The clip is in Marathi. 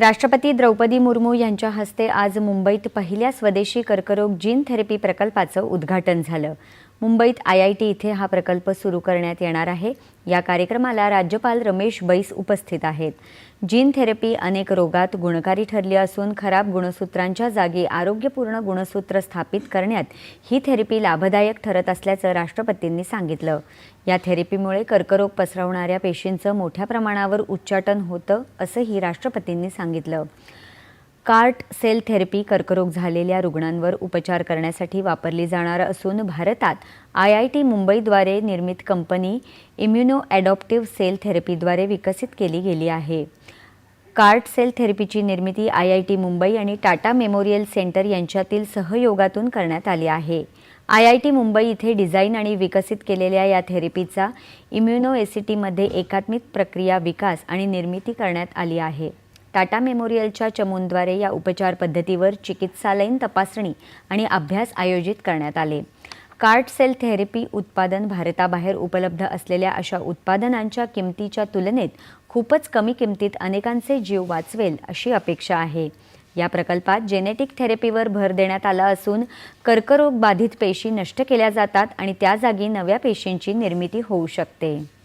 राष्ट्रपती द्रौपदी मुर्मू यांच्या हस्ते आज मुंबईत पहिल्या स्वदेशी कर्करोग जीन थेरपी प्रकल्पाचं उद्घाटन झालं. मुंबईत आय आय टी इथे हा प्रकल्प सुरू करण्यात येणार आहे. या कार्यक्रमाला राज्यपाल रमेश बैस उपस्थित आहेत. जीन थेरपी अनेक रोगात गुणकारी ठरली असून खराब गुणसूत्रांच्या जागी आरोग्यपूर्ण गुणसूत्र स्थापित करण्यात ही थेरपी लाभदायक ठरत असल्याचं राष्ट्रपतींनी सांगितलं. या थेरपीमुळे कर्करोग पसरवणाऱ्या पेशींचं मोठ्या प्रमाणावर उच्चाटन होतं असंही राष्ट्रपतींनी सांगितलं. कार्ट सेल थेरपी कर्करोग झालेल्या रुग्णांवर उपचार करण्यासाठी वापरली जाणार असून भारतात आय आय टी मुंबईद्वारे निर्मित कंपनी इम्युनो ॲडॉप्टिव्ह सेल थेरपीद्वारे विकसित केली गेली आहे. कार्ट सेल थेरपीची निर्मिती आय आय टी मुंबई आणि टाटा मेमोरियल सेंटर यांच्यातील सहयोगातून करण्यात आली आहे. आय आय टी मुंबई इथे डिझाईन आणि विकसित केलेल्या या थेरपीचा इम्युनो एसिटीमध्ये एकात्मिक प्रक्रिया विकास आणि निर्मिती करण्यात आली आहे. टाटा मेमोरियलच्या चमूंद्वारे या उपचार पद्धतीवर चिकित्सालयीन तपासणी आणि अभ्यास आयोजित करण्यात आले. कार्ट सेल थेरपी उत्पादन भारताबाहेर उपलब्ध असलेल्या अशा उत्पादनांच्या किमतीच्या तुलनेत खूपच कमी किमतीत अनेकांचे जीव वाचवेल अशी अपेक्षा आहे. या प्रकल्पात जेनेटिक थेरपीवर भर देण्यात आला असून कर्करोग बाधित पेशी नष्ट केल्या जातात आणि त्या जागी नव्या पेशींची निर्मिती होऊ शकते.